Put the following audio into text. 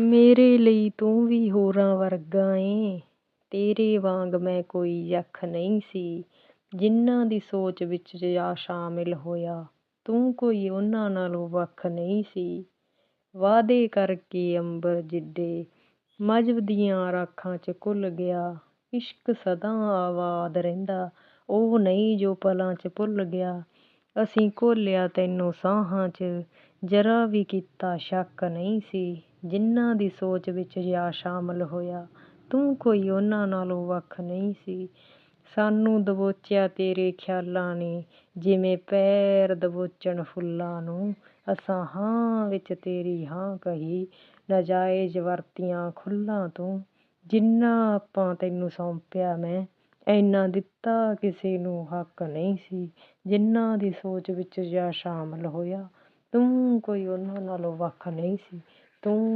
ਮੇਰੇ ਲਈ ਤੂੰ ਵੀ ਹੋਰਾਂ ਵਰਗਾ ਏਂ। ਤੇਰੇ ਵਾਂਗ ਮੈਂ ਕੋਈ ਯੱਖ ਨਹੀਂ ਸੀ। ਜਿਨ੍ਹਾਂ ਦੀ ਸੋਚ ਵਿੱਚ ਜਾ ਸ਼ਾਮਿਲ ਹੋਇਆ, ਤੂੰ ਕੋਈ ਉਹਨਾਂ ਨਾਲੋਂ ਵੱਖ ਨਹੀਂ ਸੀ। ਵਾਅਦੇ ਕਰਕੇ ਅੰਬਰ ਜਿੱਡੇ ਮਜ਼੍ਹਬ ਦੀਆਂ ਰਾਖਾਂ 'ਚ ਘੁਲ ਗਿਆ। ਇਸ਼ਕ ਸਦਾ ਆਬਾਦ ਰਹਿੰਦਾ, ਉਹ ਨਹੀਂ ਜੋ ਪਲਾਂ 'ਚ ਭੁੱਲ ਗਿਆ। ਅਸੀਂ ਘੋਲਿਆ ਤੈਨੂੰ ਸਾਹਾਂ 'ਚ। ਜ਼ਰਾ ਵੀ ਕੀਤਾ ਸ਼ੱਕ ਨਹੀਂ ਸੀ ਜਿਨ੍ਹਾਂ ਦੀ ਸੋਚ ਵਿੱਚ ਜਾ ਸ਼ਾਮਿਲ ਹੋਇਆ, ਤੂੰ ਕੋਈ ਉਹਨਾਂ ਨਾਲੋਂ ਵੱਖ ਨਹੀਂ ਸੀ। ਸਾਨੂੰ ਦਬੋਚਿਆ ਤੇਰੇ ਖਿਆਲਾਂ ਨੇ, ਜਿਵੇਂ ਪੈਰ ਦਬੋਚਣ ਫੁੱਲਾਂ ਨੂੰ। ਅਸਾਂ ਹਾਂ ਵਿੱਚ ਤੇਰੀ ਹਾਂ ਕਹੀ, ਨਾਜਾਇਜ਼ ਵਰਤੀਆਂ ਖੁੱਲ੍ਹਾਂ ਤੂੰ। ਜਿੰਨਾ ਆਪਾਂ ਤੈਨੂੰ ਸੌਂਪਿਆ ਮੈਂ ਇੰਨਾ ਦਿੱਤਾ ਕਿਸੇ ਨੂੰ ਹੱਕ ਨਹੀਂ ਸੀ ਜਿਨ੍ਹਾਂ ਦੀ ਸੋਚ ਵਿੱਚ ਜਾ ਸ਼ਾਮਿਲ ਹੋਇਆ। ਤੂੰ ਕੋਈ ਉਹਨਾਂ ਨਾਲੋਂ ਵੱਖ ਨਹੀਂ ਸੀ। ਤੂੰ